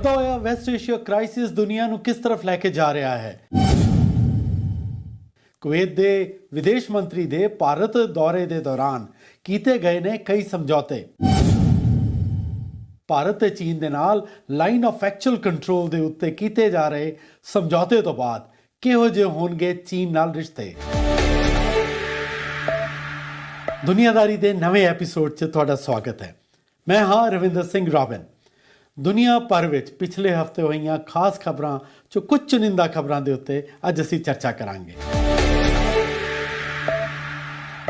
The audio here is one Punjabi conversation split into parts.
ਵੱਧਦਾ ਹੋਇਆ ਵੈਸਟ ਏਸ਼ੀਆ ਕ੍ਰਾਈਸਿਸ ਦੁਨੀਆ ਨੂੰ ਕਿਸ ਤਰਫ ਲੈ ਕੇ ਜਾ ਰਿਹਾ ਹੈ? ਕੁਵੈਤ ਦੇ ਵਿਦੇਸ਼ ਮੰਤਰੀ ਦੇ ਭਾਰਤ ਦੌਰੇ ਦੇ ਦੌਰਾਨ ਕੀਤੇ ਗਏ ਨੇ ਕਈ ਸਮਝੌਤੇ। ਭਾਰਤ ਤੇ ਚੀਨ ਦੇ ਨਾਲ ਲਾਈਨ ਆਫ ਐਕਚੁਅਲ ਕੰਟਰੋਲ ਦੇ ਉੱਤੇ ਕੀਤੇ ਜਾ ਰਹੇ ਸਮਝੌਤੇ ਤੋਂ ਬਾਅਦ ਕਿਹੋ ਜਿਹੇ ਹੋਣਗੇ ਚੀਨ ਨਾਲ ਰਿਸ਼ਤੇ? ਦੁਨੀਆਦਾਰੀ ਦੇ ਨਵੇਂ ਐਪੀਸੋਡ 'ਚ ਤੁਹਾਡਾ ਸਵਾਗਤ ਹੈ। ਮੈਂ ਹਾਂ ਰਵਿੰਦਰ ਸਿੰਘ ਰਾਬਿਨ ਦੁਨੀਆ ਭਰ ਵਿੱਚ ਪਿਛਲੇ ਹਫ਼ਤੇ ਹੋਈਆਂ ਖਾਸ ਖਬਰਾਂ 'ਚੋਂ ਕੁਝ ਚੁਣਿੰਦਾ ਖਬਰਾਂ ਦੇ ਉੱਤੇ ਅੱਜ ਅਸੀਂ ਚਰਚਾ ਕਰਾਂਗੇ।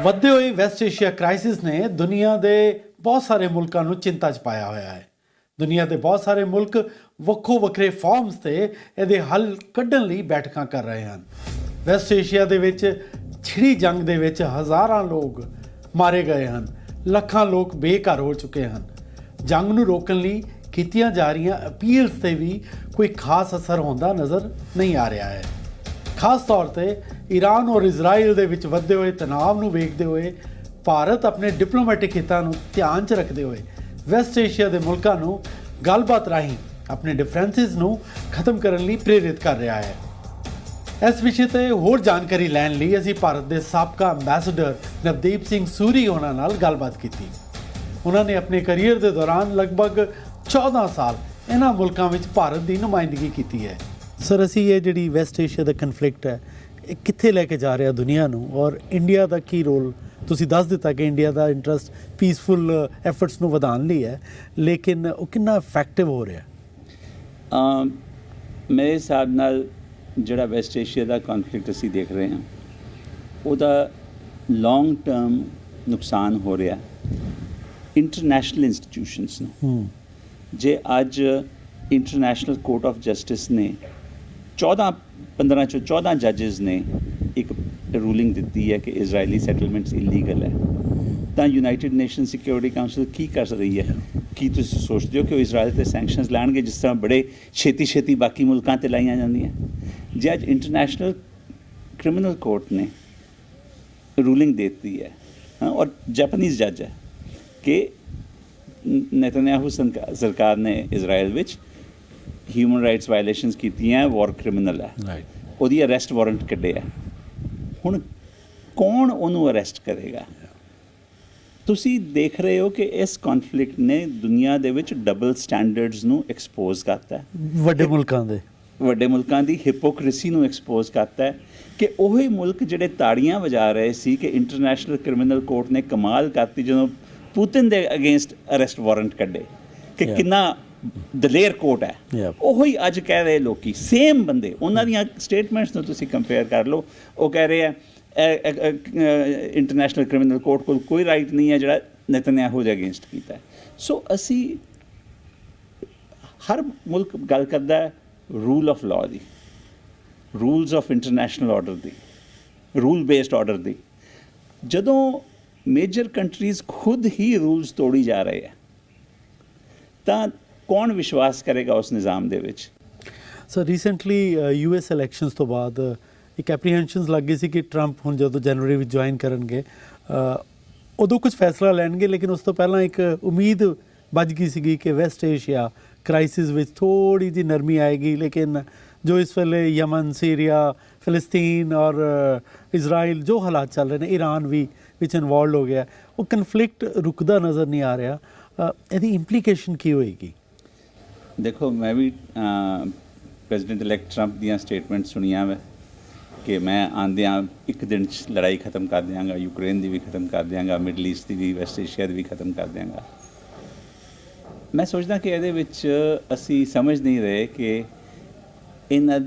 ਵੱਧਦੇ ਹੋਏ ਵੈਸਟ ਏਸ਼ੀਆ ਕ੍ਰਾਈਸਿਸ ਨੇ ਦੁਨੀਆ ਦੇ ਬਹੁਤ ਸਾਰੇ ਮੁਲਕਾਂ ਨੂੰ ਚਿੰਤਾ 'ਚ ਪਾਇਆ ਹੋਇਆ ਹੈ। ਦੁਨੀਆ ਦੇ ਬਹੁਤ ਸਾਰੇ ਮੁਲਕ ਵੱਖੋ ਵੱਖਰੇ ਫਾਰਮਸ ਤੇ ਇਹਦੇ ਹੱਲ ਕੱਢਣ ਲਈ ਬੈਠਕਾਂ ਕਰ ਰਹੇ ਹਨ। ਵੈਸਟ ਏਸ਼ੀਆ ਦੇ ਵਿੱਚ ਛਿੜੀ ਜੰਗ ਦੇ ਵਿੱਚ ਹਜ਼ਾਰਾਂ ਲੋਕ ਮਾਰੇ ਗਏ ਹਨ। ਲੱਖਾਂ ਲੋਕ ਬੇਘਰ ਹੋ ਚੁੱਕੇ ਹਨ। ਜੰਗ ਨੂੰ ਰੋਕਣ ਲਈ ਕੀਤੀਆਂ ਜਾ ਰਹੀਆਂ ਅਪੀਲਸ ਤੇ ਵੀ ਕੋਈ ਖਾਸ ਅਸਰ ਹੁੰਦਾ ਨਜ਼ਰ ਨਹੀਂ ਆ ਰਿਹਾ ਹੈ। ਖਾਸ ਤੌਰ ਤੇ ਈਰਾਨ ਔਰ ਇਜ਼ਰਾਈਲ ਦੇ ਵਿੱਚ ਵੱਧਦੇ ਹੋਏ ਤਣਾਅ ਨੂੰ ਵੇਖਦੇ ਹੋਏ ਭਾਰਤ ਆਪਣੇ ਡਿਪਲੋਮੈਟਿਕ ਹਿੱਤਾਂ ਨੂੰ ਧਿਆਨ 'ਚ ਰੱਖਦੇ ਹੋਏ ਵੈਸਟ ਏਸ਼ੀਆ ਦੇ ਮੁਲਕਾਂ ਨੂੰ ਗੱਲਬਾਤ ਰਾਹੀਂ ਆਪਣੇ ਡਿਫਰੈਂਸਿਸ ਨੂੰ ਖਤਮ ਕਰਨ ਲਈ ਪ੍ਰੇਰਿਤ ਕਰ ਰਿਹਾ ਹੈ। ਇਸ ਵਿਸ਼ੇ ਤੇ ਹੋਰ ਜਾਣਕਾਰੀ ਲੈਣ ਲਈ ਅਸੀਂ ਭਾਰਤ ਦੇ ਸਾਬਕਾ ਐਮਬੈਸਡਰ ਨਵਦੀਪ ਸਿੰਘ ਸੂਰੀ ਉਹਨਾਂ ਨਾਲ ਗੱਲਬਾਤ ਕੀਤੀ। ਉਹਨਾਂ ਨੇ ਆਪਣੇ ਕੈਰੀਅਰ ਦੇ ਦੌਰਾਨ ਲਗਭਗ 14 ਸਾਲ ਇਹਨਾਂ ਮੁਲਕਾਂ ਵਿੱਚ ਭਾਰਤ ਦੀ ਨੁਮਾਇੰਦਗੀ ਕੀਤੀ ਹੈ। ਸਰ ਅਸੀਂ ਇਹ ਜਿਹੜੀ ਵੈਸਟ ਏਸ਼ੀਆ ਦਾ ਕਨਫਲਿਕਟ ਹੈ ਇਹ ਕਿੱਥੇ ਲੈ ਕੇ ਜਾ ਰਿਹਾ ਦੁਨੀਆ ਨੂੰ? ਔਰ ਇੰਡੀਆ ਦਾ ਕੀ ਰੋਲ ਤੁਸੀਂ ਦੱਸ ਦਿੱਤਾ ਕਿ ਇੰਡੀਆ ਦਾ ਇੰਟਰਸਟ ਪੀਸਫੁਲ ਐਫਰਟਸ ਨੂੰ ਵਧਾਉਣ ਲਈ ਹੈ ਲੇਕਿਨ ਉਹ ਕਿੰਨਾ ਇਫੈਕਟਿਵ ਹੋ ਰਿਹਾ? ਅਮ ਮੇਰੇ ਹਿਸਾਬ ਨਾਲ ਜਿਹੜਾ ਵੈਸਟ ਏਸ਼ੀਆ ਦਾ ਕਨਫਲਿਕਟ ਅਸੀਂ ਦੇਖ ਰਹੇ ਹਾਂ ਉਹਦਾ ਲੌਂਗ ਟਰਮ ਨੁਕਸਾਨ ਹੋ ਰਿਹਾ। ਇੰਟਰਨੈਸ਼ਨਲ ਇੰਸਟੀਟਿਊਸ਼ਨਸ ਨੂੰ। ਹੂੰ। ਜੇ ਅੱਜ ਇੰਟਰਨੈਸ਼ਨਲ ਕੋਰਟ ਆਫ ਜਸਟਿਸ ਨੇ 14 15 ਚੋਂ 14 ਜੱਜਸ ਨੇ ਇੱਕ ਰੂਲਿੰਗ ਦਿੱਤੀ ਹੈ ਕਿ ਇਜ਼ਰਾਈਲੀ ਸੈਟਲਮੈਂਟਸ ਇਲੀਗਲ ਹੈ, ਤਾਂ ਯੂਨਾਈਟਿਡ ਨੇਸ਼ਨ ਸਿਕਿਉਰਿਟੀ ਕਾਉਂਸਲ ਕੀ ਕਰ ਰਹੀ ਹੈ? ਕੀ ਤੁਸੀਂ ਸੋਚਦੇ ਹੋ ਕਿ ਉਹ ਇਜ਼ਰਾਈਲ ਤੇ ਸੈਂਕਸ਼ਨਸ ਲੈਣਗੇ, ਜਿਸ ਤਰ੍ਹਾਂ ਬੜੇ ਛੇਤੀ ਛੇਤੀ ਬਾਕੀ ਮੁਲਕਾਂ ਤੇ ਲਾਈਆਂ ਜਾਂਦੀਆਂ? ਜੇ ਅੱਜ ਇੰਟਰਨੈਸ਼ਨਲ ਕ੍ਰਿਮੀਨਲ ਕੋਰਟ ਨੇ ਰੂਲਿੰਗ ਦਿੱਤੀ ਹੈ ਔਰ ਜਾਪਾਨੀਜ਼ ਜੱਜ ਹੈ ਕਿ ਨੇਤਨਯਾਹੂ ਸਰਕਾਰ ਨੇ ਇਜ਼ਰਾਈਲ ਵਿੱਚ ਹਿਊਮਨ ਰਾਈਟਸ ਵਾਇਲੇਸ਼ਨਸ ਕੀਤੀਆਂ ਵਾਰ ਕ੍ਰਿਮੀਨਲ ਹੈ ਰਾਈਟ ਉਹਦੀ ਅਰੈਸਟ ਵਾਰੰਟ ਕੱਢਿਆ ਹੁਣ ਕੌਣ ਉਹਨੂੰ ਅਰੈਸਟ ਕਰੇਗਾ ਤੁਸੀਂ ਦੇਖ ਰਹੇ ਹੋ ਕਿ ਇਸ ਕਨਫਲਿਕਟ ਨੇ ਦੁਨੀਆ ਦੇ ਵਿੱਚ ਡਬਲ ਸਟੈਂਡਰਡਸ ਨੂੰ ਐਕਸਪੋਜ਼ ਕਰਤਾ ਹੈ ਵੱਡੇ ਮੁਲਕਾਂ ਦੇ ਵੱਡੇ ਮੁਲਕਾਂ ਦੀ ਹਿਪੋਕ੍ਰੀਸੀ ਨੂੰ ਐਕਸਪੋਜ਼ ਕਰਤਾ ਹੈ ਕਿ ਉਹੀ ਮੁਲਕ ਜਿਹੜੇ ਤਾੜੀਆਂ ਵਜਾ ਰਹੇ ਸੀ ਕਿ ਇੰਟਰਨੈਸ਼ਨਲ ਕ੍ਰਿਮੀਨਲ ਕੋਰਟ ਨੇ ਕਮਾਲ ਕਰਤੀ ਜਦੋਂ ਪੁਤਿਨ ਦੇ ਅਗੇਂਸਟ ਅਰੈਸਟ ਵਾਰੰਟ ਕੱਢੇ ਕਿ. ਕਿੰਨਾ ਦਲੇਰ ਕੋਰਟ ਹੈ. ਉਹੀ ਅੱਜ ਕਹਿ ਰਹੇ ਲੋਕੀ ਸੇਮ ਬੰਦੇ ਉਹਨਾਂ ਦੀਆਂ ਸਟੇਟਮੈਂਟਸ ਨੂੰ ਤੁਸੀਂ ਕੰਪੇਅਰ ਕਰ ਲਓ ਉਹ ਕਹਿ ਰਹੇ ਆ ਇੰਟਰਨੈਸ਼ਨਲ ਕ੍ਰਿਮੀਨਲ ਕੋਰਟ ਕੋਲ ਕੋਈ ਰਾਈਟ ਨਹੀਂ ਹੈ ਜਿਹੜਾ ਨਤਨਯਾਹੂ ਦੇ ਅਗੇਂਸਟ ਕੀਤਾ ਹੈ ਸੋ ਅਸੀਂ ਹਰ ਮੁਲਕ ਗੱਲ ਕਰਦਾ ਹੈ ਰੂਲ ਆਫ ਲਾਅ ਦੀ ਰੂਲਸ ਆਫ ਇੰਟਰਨੈਸ਼ਨਲ ਆਰਡਰ ਦੀ ਰੂਲ ਬੇਸਡ ਆਰਡਰ ਦੀ ਜਦੋਂ ਮੇਜਰ ਕੰਟਰੀਜ਼ ਖੁਦ ਹੀ ਰੂਲਸ ਤੋੜੀ ਜਾ ਰਹੇ ਹੈ। ਤਾਂ ਕੌਣ ਵਿਸ਼ਵਾਸ ਕਰੇਗਾ ਉਸ ਨਿਜ਼ਾਮ ਦੇ ਵਿੱਚ? ਸਰ ਰੀਸੈਂਟਲੀ ਯੂਐਸ ਇਲੈਕਸ਼ਨਸ ਤੋਂ ਬਾਅਦ ਇੱਕ ਐਪਰੀਹੈਂਸ਼ਨਸ ਲੱਗ ਗਈ ਸੀ ਕਿ ਟਰੰਪ ਹੁਣ ਜਦੋਂ ਜਨਵਰੀ ਵਿੱਚ ਜੁਆਇਨ ਕਰਨਗੇ ਉਦੋਂ ਕੁਝ ਫੈਸਲਾ ਲੈਣਗੇ, ਲੇਕਿਨ ਉਸ ਤੋਂ ਪਹਿਲਾਂ ਇੱਕ ਉਮੀਦ ਵੱਜ ਗਈ ਸੀਗੀ ਕਿ ਵੈਸਟ ਏਸ਼ੀਆ ਕ੍ਰਾਈਸਿਸ ਵਿੱਚ ਥੋੜੀ ਜਿਹੀ ਨਰਮੀ ਆਏਗੀ, ਲੇਕਿਨ ਜੋ ਇਸ ਵੇਲੇ ਯਮਨ ਸੀਰੀਆ ਫਲਸਤੀਨ ਔਰ ਇਜ਼ਰਾਈਲ ਜੋ ਹਾਲਾਤ ਚੱਲ ਰਹੇ ਨੇ ਈਰਾਨ ਵੀ ਵਿੱਚ ਇਨਵੋਲਡ ਹੋ ਗਿਆ ਉਹ ਕਨਫਲਿਕਟ ਰੁਕਦਾ ਨਜ਼ਰ ਨਹੀਂ ਆ ਰਿਹਾ ਇਹਦੀ ਇੰਪਲੀਕੇਸ਼ਨ ਕੀ ਹੋਏਗੀ ਦੇਖੋ ਮੈਂ ਵੀ ਪ੍ਰੈਜ਼ੀਡੈਂਟ ਇਲੈਕਟ ਟਰੰਪ ਦੀਆਂ ਸਟੇਟਮੈਂਟ ਸੁਣੀਆਂ ਵਾ ਕਿ ਮੈਂ ਆਂਦਿਆਂ ਇੱਕ ਦਿਨ ਚ ਲੜਾਈ ਖਤਮ ਕਰ ਦਿਆਂਗਾ ਯੂਕਰੇਨ ਦੀ ਵੀ ਖਤਮ ਕਰ ਦਿਆਂਗਾ ਮਿਡਲ ਈਸਟ ਦੀ ਵੀ ਵੈਸਟ ਏਸ਼ੀਆ ਦੀ ਵੀ ਖਤਮ ਕਰ ਦਿਆਂਗਾ ਮੈਂ ਸੋਚਦਾ ਕਿ ਇਹਦੇ ਵਿੱਚ ਅਸੀਂ ਸਮਝ ਨਹੀਂ ਰਹੇ ਕਿ ਇਹਨਾਂ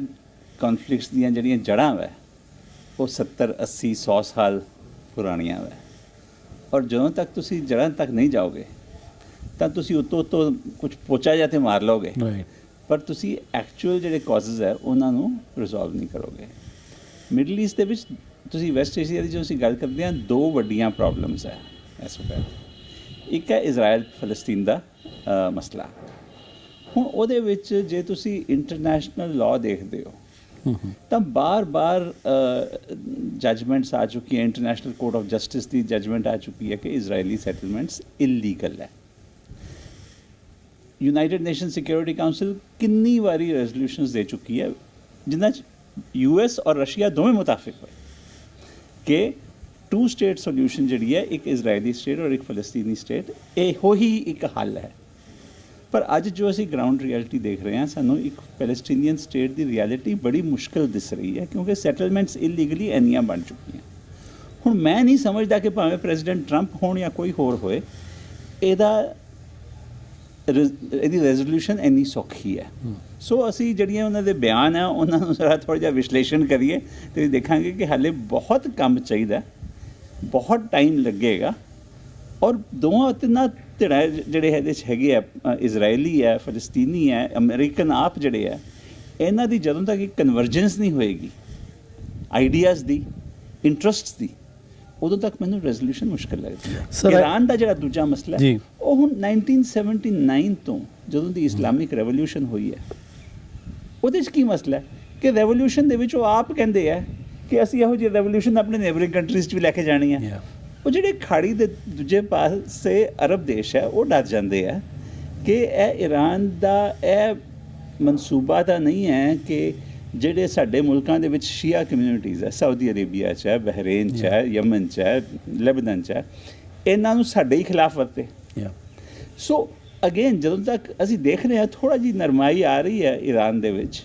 ਕਨਫਲਿਕਟਸ ਦੀਆਂ ਜਿਹੜੀਆਂ ਜੜ੍ਹਾਂ ਵਾ ਉਹ 70 80 100 ਸਾਲ ਪੁਰਾਣੀਆਂ ਵਾ। ਔਰ ਜਦੋਂ ਤੱਕ ਤੁਸੀਂ ਜੜ੍ਹਾਂ ਤੱਕ ਨਹੀਂ ਜਾਓਗੇ ਤਾਂ ਤੁਸੀਂ ਉਤੋਂ ਉਤੋਂ ਕੁਝ ਪੋਚਾ ਜਾਂ ਤੇ ਮਾਰ ਲਓਗੇ। ਪਰ ਤੁਸੀਂ ਐਕਚੁਅਲ ਜਿਹੜੇ ਕਾਜ਼ਸ ਹੈ ਉਹਨਾਂ ਨੂੰ ਰਿਜ਼ੋਲਵ ਨਹੀਂ ਕਰੋਗੇ। ਮਿਡਲ ਈਸਟ ਦੇ ਵਿੱਚ ਤੁਸੀਂ ਵੈਸਟ ਏਸ਼ੀਆ ਦੀ ਜੋ ਅਸੀਂ ਗੱਲ ਕਰਦੇ ਹਾਂ ਦੋ ਵੱਡੀਆਂ ਪ੍ਰੋਬਲਮਸ ਹੈ ਇਸ ਵਕਤ। ਇੱਕ ਹੈ ਇਜ਼ਰਾਈਲ ਫਲਸਤੀਨ ਦਾ ਮਸਲਾ। ਹੁਣ ਉਹਦੇ ਵਿੱਚ ਜੇ ਤੁਸੀਂ ਇੰਟਰਨੈਸ਼ਨਲ ਲਾਅ ਦੇਖਦੇ ਹੋ ਤਾਂ ਬਾਰ-ਬਾਰ ਜਜਮੈਂਟਸ ਆ ਚੁੱਕੀ ਹੈ ਇੰਟਰਨੈਸ਼ਨਲ ਕੋਰਟ ਆਫ ਜਸਟਿਸ ਦੀ ਜਜਮੈਂਟ ਆ ਚੁੱਕੀ ਹੈ ਕਿ ਇਜ਼ਰਾਈਲੀ ਸੈਟਲਮੈਂਟਸ ਇਲੀਗਲ ਹੈ। ਯੂਨਾਈਟਿਡ ਨੇਸ਼ਨ ਸਿਕਿਉਰਿਟੀ ਕਾਉਂਸਲ ਕਿੰਨੀ ਵਾਰੀ ਰੈਜ਼ੋਲੂਸ਼ਨਸ ਦੇ ਚੁੱਕੀ ਹੈ ਜਿਨ੍ਹਾਂ ਚ ਯੂਐਸ ਔਰ ਰਸ਼ੀਆ ਦੋਵੇਂ ਮੁਤਾਫਿਕ ਹੋਏ ਕਿ ਟੂ ਸਟੇਟ ਸੋਲੂਸ਼ਨ ਜਿਹੜੀ ਹੈ ਇੱਕ ਇਜ਼ਰਾਈਲੀ ਸਟੇਟ ਔਰ ਇੱਕ ਫਲਸਤੀਨੀ ਸਟੇਟ ਇਹੋ ਹੀ ਇੱਕ ਹੱਲ ਹੈ। ਪਰ ਅੱਜ ਜੋ ਅਸੀਂ ਗਰਾਊਂਡ ਰਿਐਲਿਟੀ ਦੇਖ ਰਹੇ ਹਾਂ ਸਾਨੂੰ ਇੱਕ ਪੈਲਸਟੀਨੀਅਨ ਸਟੇਟ ਦੀ ਰਿਐਲਿਟੀ ਬੜੀ ਮੁਸ਼ਕਲ ਦਿਸ ਰਹੀ ਹੈ ਕਿਉਂਕਿ ਸੈਟਲਮੈਂਟਸ ਇਲੀਗਲੀ ਇੰਨੀਆਂ ਬਣ ਚੁੱਕੀਆਂ। ਹੁਣ ਮੈਂ ਨਹੀਂ ਸਮਝਦਾ ਕਿ ਭਾਵੇਂ ਪ੍ਰੈਜ਼ੀਡੈਂਟ ਟਰੰਪ ਹੋਣ ਜਾਂ ਕੋਈ ਹੋਰ ਹੋਏ ਇਹਦਾ ਇਹਦੀ ਰੈਜ਼ੋਲੂਸ਼ਨ ਇੰਨੀ ਸੌਖੀ ਹੈ। ਸੋ ਅਸੀਂ ਜਿਹੜੀਆਂ ਉਹਨਾਂ ਦੇ ਬਿਆਨ ਆ ਉਹਨਾਂ ਨੂੰ ਜ਼ਰਾ ਥੋੜ੍ਹਾ ਜਿਹਾ ਵਿਸ਼ਲੇਸ਼ਣ ਕਰੀਏ ਤੇ ਦੇਖਾਂਗੇ ਕਿ ਹਾਲੇ ਬਹੁਤ ਕੰਮ ਚਾਹੀਦਾ ਬਹੁਤ ਟਾਈਮ ਲੱਗੇਗਾ ਔਰ ਦੋਵਾਂ ਤਿੰਨਾਂ ਧਿਰਾਂ ਜਿਹੜੇ ਇਹਦੇ 'ਚ ਹੈਗੇ ਆ ਇਜ਼ਰਾਈਲੀ ਹੈ ਫਲਸਤੀਨੀ ਹੈ ਅਮਰੀਕਨ ਆਪ ਜਿਹੜੇ ਆ ਇਹਨਾਂ ਦੀ ਜਦੋਂ ਤੱਕ ਇੱਕ ਕਨਵਰਜੈਂਸ ਨਹੀਂ ਹੋਏਗੀ ਆਈਡੀਆਜ਼ ਦੀ ਇੰਟਰਸਟਸ ਦੀ ਉਦੋਂ ਤੱਕ ਮੈਨੂੰ ਰੈਜ਼ੋਲੂਸ਼ਨ ਮੁਸ਼ਕਲ ਲੱਗਦੀ ਹੈ ਇਰਾਨ ਦਾ ਜਿਹੜਾ ਦੂਜਾ ਮਸਲਾ। ਹੈ ਉਹ ਹੁਣ 1979 ਤੋਂ ਜਦੋਂ ਦੀ ਇਸਲਾਮਿਕ ਰੈਵੋਲੂਸ਼ਨ ਹੋਈ ਹੈ ਉਹਦੇ 'ਚ ਕੀ ਮਸਲਾ ਹੈ ਕਿ ਰੈਵੋਲੂਸ਼ਨ ਦੇ ਵਿੱਚ ਉਹ ਆਪ ਕਹਿੰਦੇ ਆ ਕਿ ਅਸੀਂ ਇਹੋ ਜਿਹੀ ਰੈਵੋਲੂਸ਼ਨ ਆਪਣੇ ਨੇਬਰਿੰਗ ਕੰਟਰੀਜ਼ 'ਚ ਵੀ ਲੈ ਕੇ ਜਾਣੀ ਹੈ. ਉਹ ਜਿਹੜੇ ਖਾੜੀ ਦੇ ਦੂਜੇ ਪਾਸੇ ਅਰਬ ਦੇਸ਼ ਹੈ ਉਹ ਡਰ ਜਾਂਦੇ ਆ ਕਿ ਇਹ ਈਰਾਨ ਦਾ ਇਹ ਮਨਸੂਬਾ ਤਾਂ ਨਹੀਂ ਹੈ ਕਿ ਜਿਹੜੇ ਸਾਡੇ ਮੁਲਕਾਂ ਦੇ ਵਿੱਚ ਸ਼ੀਆ ਕਮਿਊਨਿਟੀਜ਼ ਹੈ ਸਾਊਦੀ ਅਰੇਬੀਆ 'ਚ ਹੈ ਬਹਿਰੇਨ 'ਚ ਹੈ ਯਮਨ 'ਚ ਹੈ ਲੈਬਨਾਨ 'ਚ ਹੈ ਇਹਨਾਂ ਨੂੰ ਸਾਡੇ ਹੀ ਖਿਲਾਫ ਵਰਤੇ. ਸੋ ਅਗੇਨ ਜਦੋਂ ਤੱਕ ਅਸੀਂ ਦੇਖ ਰਹੇ ਹਾਂ ਥੋੜਾ ਜੀ ਨਰਮਾਈ ਆ ਰਹੀ ਹੈ ਈਰਾਨ ਦੇ ਵਿੱਚ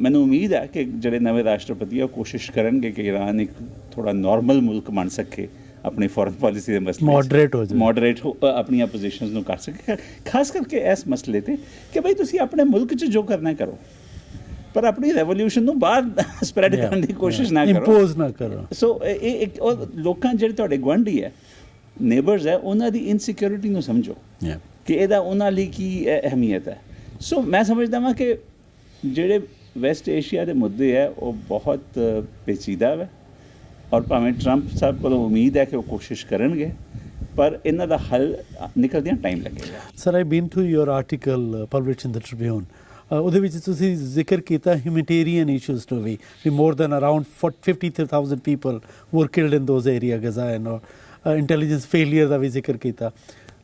ਮੈਨੂੰ ਉਮੀਦ ਹੈ ਕਿ ਜਿਹੜੇ ਨਵੇਂ ਰਾਸ਼ਟਰਪਤੀ ਆ ਕੋਸ਼ਿਸ਼ ਕਰਨਗੇ ਕਿ ਈਰਾਨ ਇੱਕ ਥੋੜਾ ਨਾਰਮਲ ਮੁਲਕ ਬਣ ਸਕੇ। ਆਪਣੀ ਫੋਰਨ ਪਾਲਿਸੀ ਦੇ ਮਸਲੇ। Moderate ਹੋ ਜਾਵੇ। ਅ, ਆਪਣੀਆਂ ਪੋਜੀਸ਼ਨਸ ਨੂੰ ਕਰ ਸਕੇ ਖਾਸ ਕਰਕੇ ਇਸ ਮਸਲੇ ਤੇ ਕਿ ਭਾਈ ਤੁਸੀਂ ਆਪਣੇ ਮੁਲਕ 'ਚ ਜੋ ਕਰਨਾ ਕਰੋ ਪਰ ਆਪਣੀ ਰੈਵੋਲੂਸ਼ਨ ਨੂੰ ਬਾਹਰ ਸਪਰੈਡ ਕਰਨ ਦੀ ਕੋਸ਼ਿਸ਼. ਨਾ ਕਰੋ Impose ਨਾ ਕਰੋ ਸੋ ਇਹ ਇੱਕ ਉਹ ਲੋਕਾਂ ਜਿਹੜੇ ਤੁਹਾਡੇ ਗੁਆਂਢੀ ਹੈ ਨੇਬਰਸ ਹੈ ਉਹਨਾਂ ਦੀ ਇਨਸਿਕਿਉਰਿਟੀ ਨੂੰ ਸਮਝੋ. ਕਿ ਇਹਦਾ ਉਹਨਾਂ ਲਈ ਕੀ ਅਹਿਮੀਅਤ ਹੈ ਸੋ ਮੈਂ ਸਮਝਦਾ ਹਾਂ ਕਿ ਜਿਹੜੇ ਵੈਸਟ ਏਸ਼ੀਆ ਦੇ ਮੁੱਦੇ ਹੈ ਉਹ ਬਹੁਤ ਪੇਚੀਦਾ ਹੈ ਔਰ ਭਾਵੇਂ ਟਰੰਪ ਸਾਹਿਬ ਕੋਲੋਂ ਉਮੀਦ ਹੈ ਕਿ ਉਹ ਕੋਸ਼ਿਸ਼ ਕਰਨਗੇ, ਪਰ ਇਹਨਾਂ ਦਾ ਹੱਲ ਨਿਕਲਦਿਆਂ ਟਾਈਮ ਲੱਗੇਗਾ। Sir I been to your article published in the Tribune ਉਹਦੇ ਵਿੱਚ ਤੁਸੀਂ ਜ਼ਿਕਰ ਕੀਤਾ ਹਿਊਮੈਨਿਟੇਰੀਅਨ ਇਸ਼ੂਜ਼ ਟੂ ਵੀ ਵੀ more than around 50000 people were killed in those area Gaza and intelligence failure ਦਾ ਵੀ ਜ਼ਿਕਰ ਕੀਤਾ।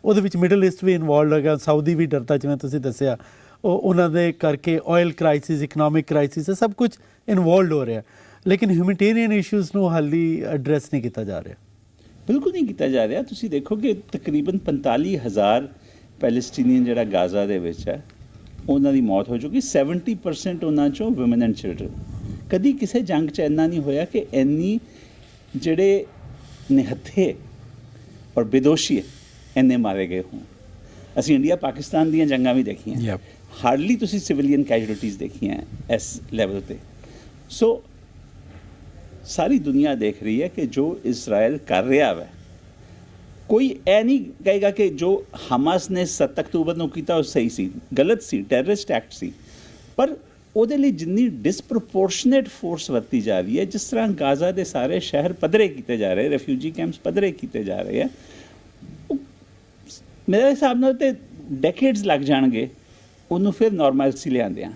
ਉਹਦੇ ਵਿੱਚ ਮਿਡਲ ਈਸਟ ਵੀ ਇਨਵੋਲਡ ਹੈਗਾ ਸਾਊਦੀ ਵੀ ਡਰਦਾ, ਜਿਵੇਂ ਤੁਸੀਂ ਦੱਸਿਆ। ਉਹ, ਉਹਨਾਂ ਦੇ ਕਰਕੇ ਆਇਲ ਕ੍ਰਾਈਸਿਸ ਇਕਨੋਮਿਕ ਕ੍ਰਾਈਸਿਸ ਸਭ ਕੁਝ ਇਨਵੋਲਡ ਹੋ ਰਿਹਾ। ਲੇਕਿਨ ਹਿਊਮੈਨਿਟੇਰੀਅਨ ਇਸ਼ੂਜ਼ ਨੂੰ ਹਾਲੀ ਐਡਰੈਸ ਨਹੀਂ ਕੀਤਾ ਜਾ ਰਿਹਾ। ਬਿਲਕੁਲ ਨਹੀਂ ਕੀਤਾ ਜਾ ਰਿਹਾ। ਤੁਸੀਂ ਦੇਖੋ ਕਿ ਤਕਰੀਬਨ 45000 ਪੈਲਸਟੀਨੀਅਨ ਜਿਹੜਾ ਗਾਜ਼ਾ ਦੇ ਵਿੱਚ ਹੈ ਉਹਨਾਂ ਦੀ ਮੌਤ ਹੋ ਚੁੱਕੀ। 70% ਉਹਨਾਂ ਚੋਂ ਔਮਨ ਐਂਡ ਚਿਲਡਰਨ ਕਦੀ ਕਿਸੇ ਜੰਗ 'ਚ ਇੰਨਾ ਨਹੀਂ ਹੋਇਆ ਕਿ ਇੰਨੀ ਜਿਹੜੇ ਨਿਹੱਥੇ ਔਰ ਬੇਦੋਸ਼ੀ ਇੰਨੇ ਮਾਰੇ ਗਏ ਹੋਣ। ਅਸੀਂ ਇੰਡੀਆ ਪਾਕਿਸਤਾਨ ਦੀਆਂ ਜੰਗਾਂ ਵੀ ਦੇਖੀਆਂ। ਹਾਰਡਲੀ ਤੁਸੀਂ ਸਿਵਿਲੀਅਨ ਕੈਜੂਅਲਟੀਆਂ ਦੇਖੀਆਂ ਇਸ ਲੈਵਲ ਤੇ। ਸੋ ਸਾਰੀ ਦੁਨੀਆ ਦੇਖ ਰਹੀ ਹੈ ਕਿ ਜੋ ਇਜ਼ਰਾਈਲ ਕਰ ਰਿਹਾ ਹੈ ਕੋਈ ਇਹ ਨਹੀਂ ਕਹੇਗਾ ਕਿ ਜੋ ਹਮਾਸ ਨੇ 7 ਅਕਤੂਬਰ ਨੂੰ ਕੀਤਾ ਉਹ ਸਹੀ ਸੀ, ਗਲਤ ਸੀ ਟੈਰਰਿਸਟ ਐਕਟ ਸੀ। ਪਰ ਉਹਦੇ ਲਈ ਜਿੰਨੀ ਡਿਸਪ੍ਰੋਪੋਰਸ਼ਨੇਟ ਫੋਰਸ ਵਰਤੀ ਜਾ ਰਹੀ ਹੈ, ਜਿਸ ਤਰ੍ਹਾਂ ਗਾਜ਼ਾ ਦੇ ਸਾਰੇ ਸ਼ਹਿਰ ਪੱਧਰੇ ਕੀਤੇ ਜਾ ਰਹੇ ਰੈਫਿਊਜੀ ਕੈਂਪਸ ਪੱਧਰੇ ਕੀਤੇ ਜਾ ਰਹੇ ਹੈ, ਉਹ ਮੇਰੇ ਹਿਸਾਬ ਨਾਲ ਤੇ ਡੈਕੇਡਸ ਲੱਗ ਜਾਣਗੇ, ਉਹਨੂੰ ਫਿਰ ਨਾਰਮਲਸੀ ਲਿਆਂਦੇ ਆ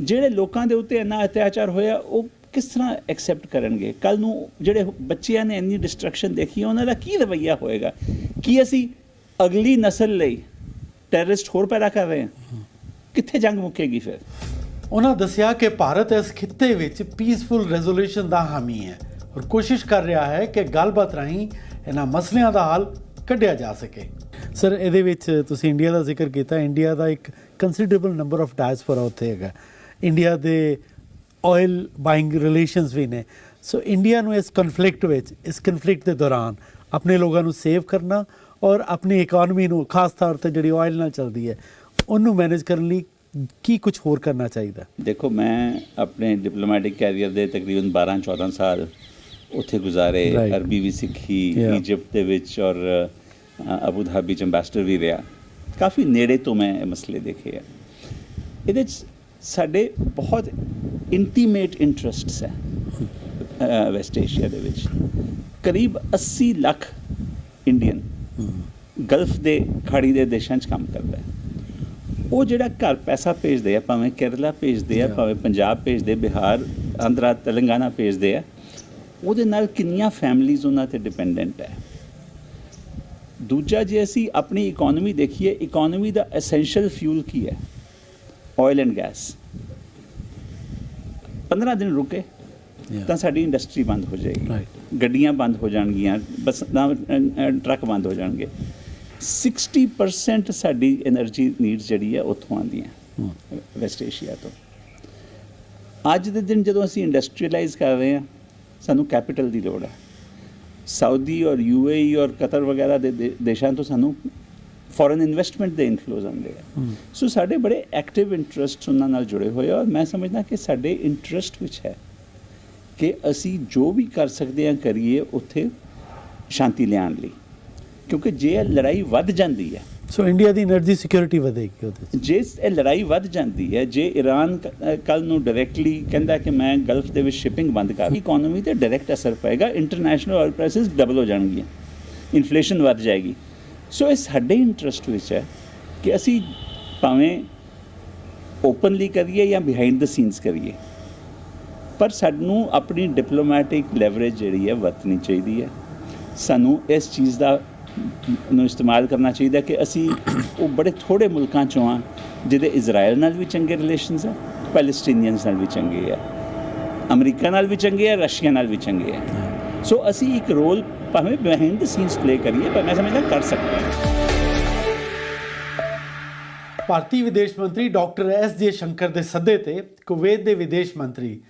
ਜਿਹੜੇ ਲੋਕਾਂ ਦੇ ਉੱਤੇ ਇੰਨਾ ਅਤਿਆਚਾਰ ਹੋਇਆ, ਉਹ ਕਿਸ ਤਰ੍ਹਾਂ ਐਕਸੈਪਟ ਕਰਨਗੇ? ਕੱਲ ਨੂੰ ਜਿਹੜੇ ਬੱਚਿਆਂ ਨੇ ਇੰਨੀ ਡਿਸਟਰਕਸ਼ਨ ਦੇਖੀ ਹੈ, ਉਹਨਾਂ ਦਾ ਕੀ ਰਵੱਈਆ ਹੋਏਗਾ? ਕੀ ਅਸੀਂ ਅਗਲੀ ਨਸਲ ਲਈ ਟੈਰਰਿਸਟ ਹੋਰ ਪੈਦਾ ਕਰ ਰਹੇ ਹਾਂ? ਕਿੱਥੇ ਜੰਗ ਮੁੱਕੇਗੀ ਫਿਰ? ਉਹਨਾਂ ਦੱਸਿਆ ਕਿ ਭਾਰਤ ਇਸ ਖਿੱਤੇ ਵਿੱਚ ਪੀਸਫੁਲ ਰੈਜ਼ੋਲੂਸ਼ਨ ਦਾ ਹਾਮੀ ਹੈ ਔਰ ਕੋਸ਼ਿਸ਼ ਕਰ ਰਿਹਾ ਹੈ ਕਿ ਗੱਲਬਾਤ ਰਾਹੀਂ ਇਹਨਾਂ ਮਸਲਿਆਂ ਦਾ ਹੱਲ ਕੱਢਿਆ ਜਾ ਸਕੇ। ਸਰ ਇਹਦੇ ਵਿੱਚ ਤੁਸੀਂ ਇੰਡੀਆ ਦਾ ਜ਼ਿਕਰ ਕੀਤਾ। ਇੰਡੀਆ ਦਾ ਇੱਕ ਕੰਸੀਡਰੇਬਲ ਨੰਬਰ ਆਫ ਡਾਇਸਪੋਰਾ ਉੱਥੇ ਹੈਗਾ। ਇੰਡੀਆ ਦੇ ਆਇਲ ਬਾਇੰਗ ਰਿਲੇਸ਼ਨਸ ਵੀ ਨੇ ਸੋ ਇੰਡੀਆ ਨੂੰ ਇਸ ਕਨਫਲਿਕਟ ਵਿੱਚ ਇਸ ਕਨਫਲਿਕਟ ਦੇ ਦੌਰਾਨ ਆਪਣੇ ਲੋਕਾਂ ਨੂੰ ਸੇਵ ਕਰਨਾ ਔਰ ਆਪਣੀ ਇਕਨੋਮੀ ਨੂੰ ਖਾਸ ਤੌਰ ਤੇ ਜਿਹੜੀ ਆਇਲ ਨਾਲ ਚੱਲਦੀ ਹੈ ਉਹਨੂੰ ਮੈਨੇਜ ਕਰਨ ਲਈ ਕੀ ਕੁਝ ਹੋਰ ਕਰਨਾ ਚਾਹੀਦਾ ਦੇਖੋ ਮੈਂ ਆਪਣੇ ਡਿਪਲੋਮੈਟਿਕ ਕੈਰੀਅਰ ਦੇ ਤਕਰੀਬਨ 12 14 ਸਾਲ ਉੱਥੇ ਗੁਜ਼ਾਰੇ. ਅਰਬੀ ਵੀ ਸਿੱਖੀ. ਇਜਿਪਟ ਦੇ ਵਿੱਚ ਔਰ ਅਬੂ ਧਾਬੀ ਚ ਅੰਬੈਸਡਰ ਵੀ ਰਿਹਾ ਕਾਫੀ ਨੇੜੇ ਤੋਂ ਮੈਂ ਇਹ ਮਸਲੇ ਦੇਖੇ ਆ ਇਹਦੇ ਚ ਸਾਡੇ ਬਹੁਤ ਇੰਟੀਮੇਟ ਇੰਟਰਸਟਸ ਹੈ ਵੈਸਟ ਏਸ਼ੀਆ ਦੇ ਵਿੱਚ। ਕਰੀਬ 80 ਲੱਖ ਇੰਡੀਅਨ ਗਲਫ ਦੇ ਖਾੜੀ ਦੇ ਦੇਸ਼ਾਂ 'ਚ ਕੰਮ ਕਰਦਾ ਹੈ। ਉਹ ਜਿਹੜਾ ਘਰ ਪੈਸਾ ਭੇਜਦੇ ਆ ਭਾਵੇਂ ਕੇਰਲਾ ਭੇਜਦੇ ਆ. ਭਾਵੇਂ ਪੰਜਾਬ ਭੇਜਦੇ ਬਿਹਾਰ ਆਂਧਰਾ ਤੇਲੰਗਾਨਾ ਭੇਜਦੇ ਆ ਉਹਦੇ ਨਾਲ ਕਿੰਨੀਆਂ ਫੈਮਲੀਆਂ ਉਹਨਾਂ ਤੇ ਡਿਪੈਂਡੈਂਟ ਹੈ। ਦੂਜਾ ਜੇ ਅਸੀਂ ਆਪਣੀ ਇਕਨੋਮੀ ਦੇਖੀਏ ਇਕਨੋਮੀ ਦਾ ਐਸੈਂਸ਼ੀਅਲ ਫਿਊਲ ਕੀ ਹੈ? ਆਇਲ ਐਂਡ ਗੈਸ 15 ਦਿਨ ਰੁਕੇ ਤਾਂ ਸਾਡੀ ਇੰਡਸਟਰੀ ਬੰਦ ਹੋ ਜਾਏਗੀ। ਗੱਡੀਆਂ ਬੰਦ ਹੋ ਜਾਣਗੀਆਂ ਬਸ ਟਰੱਕ ਬੰਦ ਹੋ ਜਾਣਗੇ। 60% ਸਾਡੀ એનર્ਜੀ ਨੀਡਸ ਜਿਹੜੀ ਹੈ ਉੱਥੋਂ ਆਉਂਦੀਆਂ। ਵੈਸਟ ਏਸ਼ੀਆ ਤੋਂ। ਅੱਜ ਦੇ ਦਿਨ ਜਦੋਂ ਅਸੀਂ ਇੰਡਸਟਰੀਅਲਾਈਜ਼ ਕਰ ਰਹੇ ਹਾਂ ਸਾਨੂੰ ਕੈਪੀਟਲ ਦੀ ਲੋੜ ਹੈ ਸਾਊਦੀ ਔਰ ਯੂਏਈ ਔਰ ਕਤਰ ਵਗੈਰਾ ਦੇ ਦੇਸ਼ਾਂ ਤੋਂ ਸਾਨੂੰ ਫੋਰਨ ਇਨਵੈਸਟਮੈਂਟ ਦੇ ਇਨਫਲੋਜ਼ ਆਉਂਦੇ ਆ। ਸੋ ਸਾਡੇ ਬੜੇ ਐਕਟਿਵ ਇੰਟਰਸਟ ਉਹਨਾਂ ਨਾਲ ਜੁੜੇ ਹੋਏ ਆ ਔਰ ਮੈਂ ਸਮਝਦਾ ਕਿ ਸਾਡੇ ਇੰਟਰਸਟ ਵਿੱਚ ਹੈ ਕਿ ਅਸੀਂ ਜੋ ਵੀ ਕਰ ਸਕਦੇ ਆ ਕਰੀਏ ਉੱਥੇ ਸ਼ਾਂਤੀ ਲਿਆਉਣ ਲਈ। ਕਿਉਂਕਿ ਜੇ ਇਹ ਲੜਾਈ ਵੱਧ ਜਾਂਦੀ ਹੈ ਸੋ ਇੰਡੀਆ ਦੀ એનર્ਜੀ ਸਿਕਿਉਰਿਟੀ ਵਧੇਗੀ ਉਹਦੇ ਜੇ ਇਹ ਲੜਾਈ ਵੱਧ ਜਾਂਦੀ ਹੈ ਜੇ ਇਰਾਨ ਕੱਲ ਨੂੰ ਡਾਇਰੈਕਟਲੀ ਕਹਿੰਦਾ ਕਿ ਮੈਂ ਗਲਫ ਦੇ ਵਿੱਚ ਸ਼ਿਪਿੰਗ ਬੰਦ ਕਰ ਇਕਨੋਮੀ ਤੇ ਡਾਇਰੈਕਟ ਅਸਰ ਪਏਗਾ ਇੰਟਰਨੈਸ਼ਨਲ ਆਇਲ ਪ੍ਰਾਈਸਸ ਡਬਲ ਹੋ ਜਾਣਗੀਆਂ। ਇਨਫਲੇਸ਼ਨ ਵੱਧ ਜਾਏਗੀ। ਸੋ ਇਹ ਸਾਡੇ ਇੰਟਰਸਟ ਵਿੱਚ ਹੈ ਕਿ ਅਸੀਂ ਭਾਵੇਂ ਓਪਨਲੀ ਕਰੀਏ ਜਾਂ ਬਿਹਾਈਂਡ ਦ ਸੀਨਸ ਕਰੀਏ, ਪਰ ਸਾਨੂੰ ਆਪਣੀ ਡਿਪਲੋਮੈਟਿਕ ਲੈਵਰੇਜ ਜਿਹੜੀ ਹੈ ਵਰਤਣੀ ਚਾਹੀਦੀ ਹੈ। ਸਾਨੂੰ ਇਸ ਚੀਜ਼ ਦਾ ਨੂੰ ਇਸਤੇਮਾਲ ਕਰਨਾ ਚਾਹੀਦਾ ਕਿ ਅਸੀਂ ਉਹ ਬੜੇ ਥੋੜੇ ਮੁਲਕਾਂ ਚੋਂ ਆ ਜਿਹਦੇ ਇਜ਼ਰਾਈਲ ਨਾਲ ਵੀ ਚੰਗੇ ਰਿਲੇਸ਼ਨਸ ਆ ਪੈਲਸਟੀਨੀਅਨਸ ਨਾਲ ਵੀ ਚੰਗੇ ਆ ਅਮਰੀਕਾ ਨਾਲ ਵੀ ਚੰਗੇ ਆ ਰਸ਼ੀਆ ਨਾਲ ਵੀ ਚੰਗੇ ਆ। ਸੋ ਅਸੀਂ ਇੱਕ ਰੋਲ ਭਾਵੇਂ ਬਿਹਾਈਂਡ ਦ ਸੀਨਸ ਪਲੇ ਕਰੀਏ, ਪਰ ਮੈਂ ਸਮਝਦਾ ਕਰ ਸਕਦੇ ਹਾਂ। ਭਾਰਤੀ ਵਿਦੇਸ਼ ਮੰਤਰੀ ਡਾਕਟਰ ਐਸ ਜੇ ਸ਼ੰਕਰ ਦੇ ਸੱਦੇ ਤੇ ਕੁਵੈਤ ਦੇ ਵਿਦੇਸ਼ ਮੰਤਰੀ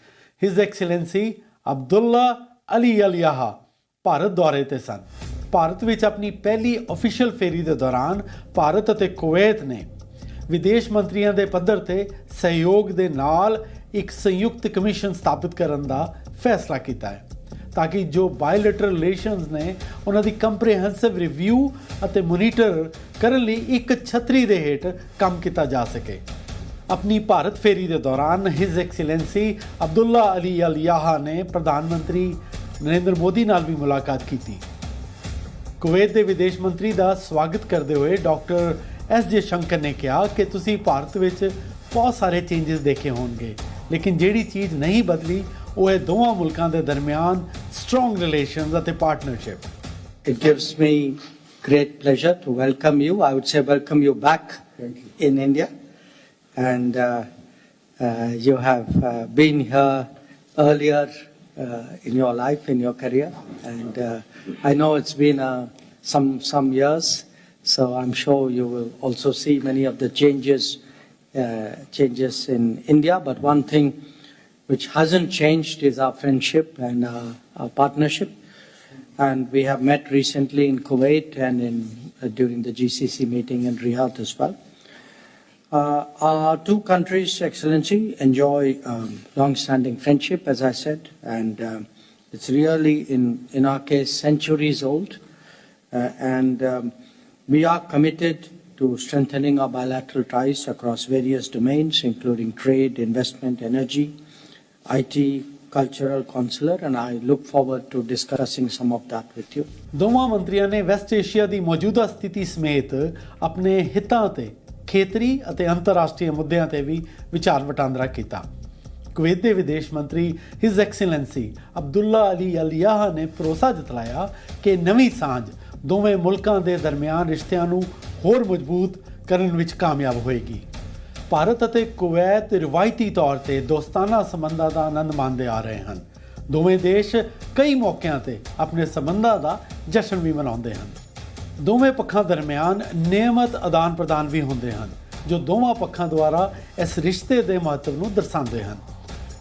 his excellency Abdullah Ali Al Bharat ਦੌਰੇ ਤੇ ਸਨ। ਭਾਰਤ ਵਿੱਚ ਆਪਣੀ ਪਹਿਲੀ ਅਫੀਸ਼ੀਅਲ ਫੇਰੀ ਦੇ ਦੌਰਾਨ ਭਾਰਤ ਅਤੇ ਕੁਵੈਤ ਨੇ ਵਿਦੇਸ਼ ਮੰਤਰੀਆਂ ਦੇ ਪੱਧਰ ਤੇ ਸਹਿਯੋਗ ਦੇ ਨਾਲ ਇੱਕ ਸੰਯੁਕਤ ਕਮਿਸ਼ਨ ਸਥਾਪਿਤ ਕਰਨ ਦਾ ਫੈਸਲਾ ਕੀਤਾ ਹੈ। ਤਾਂ ਕਿ ਜੋ ਬਾਇਲੇਟਰਲ ਰਿਲੇਸ਼ਨਸ ਨੇ, ਉਹਨਾਂ ਦੀ ਕੰਪਰੀਹੈਂਸਿਵ ਰਿਵਿਊ ਅਤੇ ਮੋਨੀਟਰ ਕਰਨ ਲਈ ਇੱਕ ਛਤਰੀ ਦੇ ਹੇਠ ਕੰਮ ਕੀਤਾ ਜਾ ਸਕੇ। ਆਪਣੀ ਭਾਰਤ ਫੇਰੀ ਦੇ ਦੌਰਾਨ ਹਿਸ ਐਕਸੀਲੈਂਸੀ ਅਬਦੁੱਲਾ ਅਲੀ ਅਲ ਯਾਹਾ ਨੇ ਪ੍ਰਧਾਨ ਮੰਤਰੀ ਨਰਿੰਦਰ ਮੋਦੀ ਨਾਲ ਵੀ ਮੁਲਾਕਾਤ ਕੀਤੀ। ਕੁਵੈਤ ਦੇ ਵਿਦੇਸ਼ ਮੰਤਰੀ ਦਾ ਸਵਾਗਤ ਕਰਦੇ ਹੋਏ ਡਾਕਟਰ ਐਸ ਜੇ ਸ਼ੰਕਰ ਨੇ ਕਿਹਾ ਕਿ ਤੁਸੀਂ ਭਾਰਤ ਵਿੱਚ ਬਹੁਤ ਸਾਰੇ ਚੇਂਜਸ ਦੇਖੇ ਹੋਣਗੇ, ਲੇਕਿਨ ਜਿਹੜੀ ਚੀਜ਼ ਨਹੀਂ ਬਦਲੀ ਉਹ ਹੈ ਦੋਵਾਂ ਮੁਲਕਾਂ ਦੇ ਦਰਮਿਆਨ ਸਟਰੋਂਗ ਰਿਲੇਸ਼ਨਸ ਅਤੇ partnership It gives me great pleasure to welcome you. I would say welcome you back in India. And uh, uh, you have uh, been here earlier uh, in your life, in your career. And uh, I know it's been uh, some, some years, so I'm sure you will also see many of the changes, uh, changes in India. But one thing which hasn't changed is our friendship and uh, our partnership and we have met recently in Kuwait and in, uh, during the GCC meeting in Riyadh as well. Uh, our two countries, Excellency, enjoy um, long-standing friendship, as I said, and um, it's really, in, in our case, centuries old. Uh, and um, we are committed to strengthening our bilateral ties across various domains, including trade, investment, energy, IT, cultural, consular, and I look forward to discussing some of that with you. ਦੋਵਾਂ ਮੰਤਰੀਆਂ ਨੇ ਵੈਸਟ ਏਸ਼ੀਆ ਦੀ ਮੌਜੂਦਾ ਸਥਿਤੀ ਸਮੇਤ ਆਪਣੇ ਹਿੱਤਾਂ ਤੇ ਖੇਤਰੀ ਅਤੇ ਅੰਤਰਰਾਸ਼ਟਰੀ ਮੁੱਦਿਆਂ ਤੇ ਵੀ ਵਿਚਾਰ ਵਟਾਂਦਰਾ ਕੀਤਾ ਕੁਵੈਤ ਦੇ ਵਿਦੇਸ਼ ਮੰਤਰੀ his excellency Abdullah Ali Aliyah ਨੇ ਭਰੋਸਾ ਜਤਾਇਆ ਕਿ ਨਵੀਂ ਸਾਂਝ ਦੋਵੇਂ ਮੁਲਕਾਂ ਦੇ ਦਰਮਿਆਨ ਰਿਸ਼ਤਿਆਂ ਨੂੰ ਹੋਰ ਮਜ਼ਬੂਤ ਕਰਨ ਵਿੱਚ ਕਾਮਯਾਬ ਹੋਏਗੀ ਭਾਰਤ ਅਤੇ ਕੁਵੈਤ ਰਵਾਇਤੀ ਤੌਰ ਤੇ ਦੋਸਤਾਨਾ ਸੰਬੰਧਾਂ ਦਾ ਆਨੰਦ ਮਾਣਦੇ ਆ ਰਹੇ ਹਨ। ਦੋਵੇਂ ਦੇਸ਼ ਕਈ ਮੌਕਿਆਂ ਤੇ ਆਪਣੇ ਸੰਬੰਧਾਂ ਦਾ ਜਸ਼ਨ ਵੀ ਮਨਾਉਂਦੇ ਹਨ। ਦੋਵੇਂ ਪੱਖਾਂ ਦਰਮਿਆਨ ਨਿਯਮਤ ਆਦਾਨ ਪ੍ਰਦਾਨ ਵੀ ਹੁੰਦੇ ਹਨ, ਜੋ ਦੋਵਾਂ ਪੱਖਾਂ ਦੁਆਰਾ ਇਸ ਰਿਸ਼ਤੇ ਦੇ ਮਹੱਤਵ ਨੂੰ ਦਰਸਾਉਂਦੇ ਹਨ।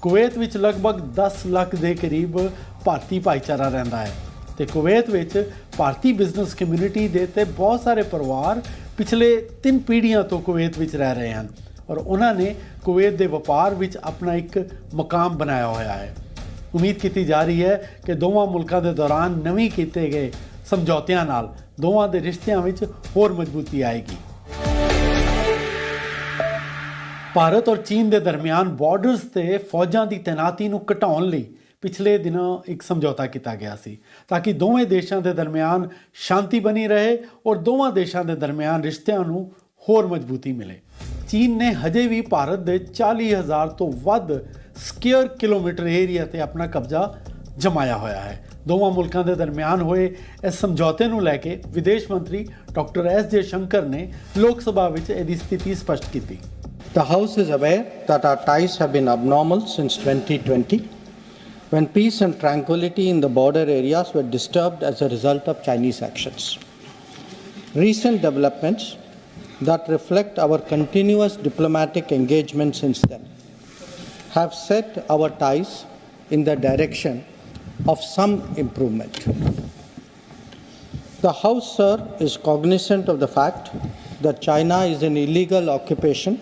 ਕੁਵੈਤ ਵਿੱਚ ਲਗਭਗ 10 ਲੱਖ ਦੇ ਕਰੀਬ ਭਾਰਤੀ ਭਾਈਚਾਰਾ ਰਹਿੰਦਾ ਹੈ ਤੇ ਕੁਵੈਤ ਵਿੱਚ ਭਾਰਤੀ ਬਿਜ਼ਨਸ ਕਮਿਊਨਿਟੀ ਦੇ ਤੇ ਬਹੁਤ ਸਾਰੇ ਪਰਿਵਾਰ ਪਿਛਲੇ 3 ਪੀੜ੍ਹੀਆਂ ਤੋਂ ਕੁਵੈਤ ਵਿੱਚ ਰਹਿ ਰਹੇ ਹਨ। ਔਰ ਉਹਨਾਂ ਨੇ ਕੁਵੈਤ ਦੇ ਵਪਾਰ ਵਿੱਚ ਆਪਣਾ ਇੱਕ ਮਕਾਮ ਬਣਾਇਆ ਹੋਇਆ ਹੈ। ਉਮੀਦ ਕੀਤੀ ਜਾ ਰਹੀ ਹੈ ਕਿ ਦੋਵਾਂ ਮੁਲਕਾਂ ਦੇ ਦੌਰਾਨ ਨਵੇਂ ਕੀਤੇ ਗਏ ਸਮਝੌਤਿਆਂ ਨਾਲ ਦੋਵਾਂ ਦੇ ਰਿਸ਼ਤਿਆਂ ਵਿੱਚ ਹੋਰ ਮਜ਼ਬੂਤੀ ਆਏਗੀ। ਭਾਰਤ ਔਰ ਚੀਨ ਦੇ ਦਰਮਿਆਨ ਬਾਰਡਰਸ ਤੇ ਫੌਜਾਂ ਦੀ ਤੈਨਾਤੀ ਨੂੰ ਘਟਾਉਣ ਲਈ ਪਿਛਲੇ ਦਿਨਾਂ ਇੱਕ ਸਮਝੌਤਾ ਕੀਤਾ ਗਿਆ ਸੀ ਤਾਂ ਕਿ ਦੋਵੇਂ ਦੇਸ਼ਾਂ ਦੇ ਦਰਮਿਆਨ ਸ਼ਾਂਤੀ ਬਣੀ ਰਹੇ ਔਰ ਦੋਵਾਂ ਦੇਸ਼ਾਂ ਦੇ ਦਰਮਿਆਨ ਰਿਸ਼ਤਿਆਂ ਨੂੰ ਹੋਰ ਮਜ਼ਬੂਤੀ ਮਿਲੇ। ਚੀਨ ਨੇ ਹਜੇ ਵੀ ਭਾਰਤ ਦੇ 40000 ਤੋਂ ਵੱਧ ਸਕੁਅਰ ਕਿਲੋਮੀਟਰ ਏਰੀਆ ਤੇ ਆਪਣਾ ਕਬਜ਼ਾ ਜਮਾਇਆ ਹੋਇਆ ਹੈ ਦੋਵਾਂ ਮੁਲਕਾਂ ਦੇ ਦਰਮਿਆਨ ਹੋਏ ਇਸ ਸਮਝੌਤੇ ਨੂੰ ਲੈ ਕੇ ਵਿਦੇਸ਼ ਮੰਤਰੀ ਡਾਕਟਰ ਐਸ ਜੇ ਸ਼ੰਕਰ ਨੇ ਲੋਕ ਸਭਾ ਵਿੱਚ ਇਹਦੀ ਸਥਿਤੀ ਸਪਸ਼ਟ ਕੀਤੀ The House is aware that our ties have been abnormal since 2020, when peace and tranquility in the border areas were disturbed as a result of Chinese actions. Recent developments that reflect our continuous diplomatic engagement since then have set our ties in the direction of some improvement. The House, sir, is cognizant of the fact that China is an illegal occupation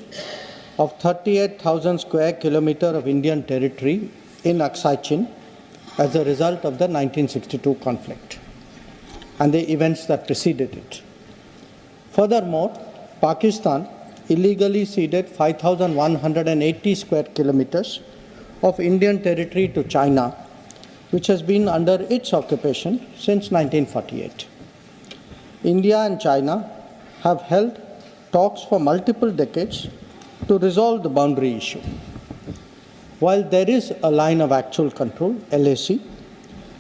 of 38,000 square kilometer of Indian territory in Aksai Chin as a result of the 1962 conflict and the events that preceded it. Furthermore, Pakistan illegally ceded 5,180 square kilometers of Indian territory to China, which has been under its occupation since 1948. India and China have held talks for multiple decades to resolve the boundary issue. While there is a line of actual control, LAC,